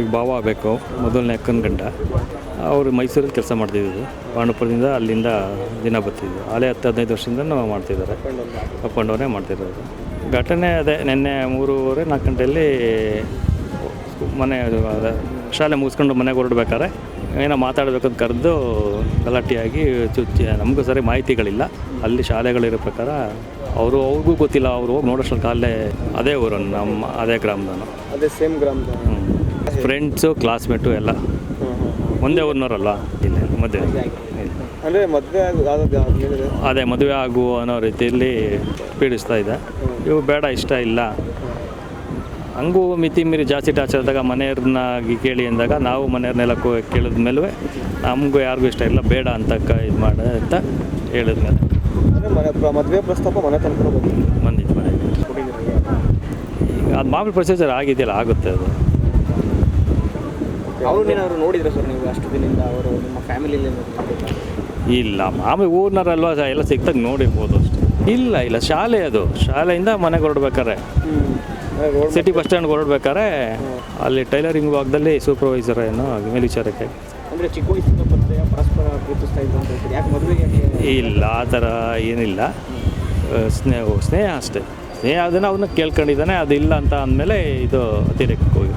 ಅವ್ರಿಗೆ ಭಾವ ಆಗಬೇಕು. ಮೊದಲನೇ ಅಕ್ಕನ ಗಂಡ. ಅವರು ಮೈಸೂರಲ್ಲಿ ಕೆಲಸ ಮಾಡ್ತಿದ್ದರು ಪಾಂಡುಪುರದಿಂದ ಅಲ್ಲಿಂದ ದಿನ ಬರ್ತಿದ್ದರು ಅಲ್ಲೇ ಹತ್ತು ಹದಿನೈದು ವರ್ಷದಿಂದ ನಾವು ಮಾಡ್ತಿದ್ದಾರೆ. ಡೌನೇ ಮಾಡ್ತಿರೋದು. ಘಟನೆ ಅದೇ ನಿನ್ನೆ ಮೂರುವರೆ ನಾಲ್ಕು ಗಂಟೆಯಲ್ಲಿ ಮನೆ ಶಾಲೆ ಮುಗಿಸ್ಕೊಂಡು ಮನೆಗೆ ಹೊರಡ್ಬೇಕಾದ್ರೆ ಏನೋ ಮಾತಾಡಬೇಕಂತ ಕರೆದು ಗಲಾಟೆಯಾಗಿ ಚುಚ್ಚಿ ನಮಗೂ ಸರಿ ಮಾಹಿತಿಗಳಿಲ್ಲ. ಅಲ್ಲಿ ಶಾಲೆಗಳಿರೋ ಪ್ರಕಾರ ಅವರು ಅವ್ರಿಗೂ ಗೊತ್ತಿಲ್ಲ. ಅವರು ಹೋಗಿ ನೋಡೋಷ್ಟು ಅಲ್ಲೇ ಅದೇ ಊರನ್ನು ನಮ್ಮ ಅದೇ ಗ್ರಾಮದನು ಅದೇ ಸೇಮ್ ಗ್ರಾಮದ ಫ್ರೆಂಡ್ಸು ಕ್ಲಾಸ್ಮೇಟು ಎಲ್ಲ. ಒಂದೇ ಊರಿನವರಲ್ಲ ಇಲ್ಲ ಮದುವೆ. ಅಂದರೆ ಮದುವೆ ಅದೇ ಮದುವೆ ಆಗು ಅನ್ನೋ ರೀತಿಯಲ್ಲಿ ಪೀಡಿಸ್ತಾ ಇದೆ. ಇವು ಬೇಡ ಇಷ್ಟ ಇಲ್ಲ. ಹಂಗೂ ಮಿತಿ ಮೀರಿ ಜಾಸ್ತಿ ಟಾಚ್ ಆದಾಗ ಮನೆಯವ್ರನ್ನ ಕೇಳಿ ಅಂದಾಗ ನಾವು ಮನೆಯವ್ರನ್ನೆಲ್ಲ ಕೇಳಿದ ಮೇಲೂ ನಮಗೂ ಯಾರಿಗೂ ಇಷ್ಟ ಇಲ್ಲ ಬೇಡ ಅಂತ ಇದು ಮಾಡ ಅಂತ ಹೇಳಿದ್ಮೇಲೆ. ಮನೆ ಮದುವೆ ಪ್ರಸ್ತಾಪ ಮನೆ ತನಕ ಬಂದಿದ್ದು ಮನೆಗೆ ಈಗ? ಅದು ಮಾಮೂಲಿ ಪ್ರೊಸೀಜರ್ ಆಗಿದೆಯಲ್ಲ ಆಗುತ್ತೆ ಅದು. ಅವ್ರನ್ನೇನಾದ್ರು ನೋಡಿದ್ರೆ ಸರ್ ನೀವು ಅಷ್ಟು ದಿನದಿಂದ ಅವರು ನಿಮ್ಮ ಫ್ಯಾಮಿಲಿಯಲ್ಲಿ ಇಲ್ಲ ಮಾಮೂಲಿ ಅಲ್ವಾ ಎಲ್ಲ ಸಿಕ್ತಾಗ ನೋಡಿರ್ಬೋದು ಅಷ್ಟೇ. ಇಲ್ಲ ಇಲ್ಲ ಶಾಲೆ ಅದು. ಶಾಲೆಯಿಂದ ಮನೆಗೆ ಹೊರಡ್ಬೇಕಾರೆ ರೋಡ್ ಸಿಟಿ ಬಸ್ ಸ್ಟ್ಯಾಂಡ್ ಹೊರಡ್ಬೇಕಾರೆ ಅಲ್ಲಿ ಟೈಲರಿಂಗ್ ಭಾಗದಲ್ಲಿ ಸೂಪರ್ವೈಸರ್ ಏನೋ ಮೇಲ್ವಿಚಾರಕ್ಕೆ. ಅಂದರೆ ಚಿಕ್ಕ ವಯಸ್ಸಿಂದ ಪರಿಚಯ ಪರಸ್ಪರ ಪ್ರೀತಿಸ್ತಾ ಇದ್ರು ಅಂತ ಹೇಳ್ತೀರಿ? ಯಾಕೆ ಮದುವೆಗೆ ಇಲ್ಲ? ಆ ಥರ ಏನಿಲ್ಲ. ಸ್ನೇಹ ಸ್ನೇಹ ಅಷ್ಟೇ. ಸ್ನೇಹ ಅದನ್ನು ಅವನ್ನ ಕೇಳ್ಕೊಂಡಿದ್ದಾನೆ ಅದು ಇಲ್ಲ ಅಂತ ಅಂದಮೇಲೆ ಇದು ಅತಿರೇಕಕ್ಕೆ ಹೋಗಿ.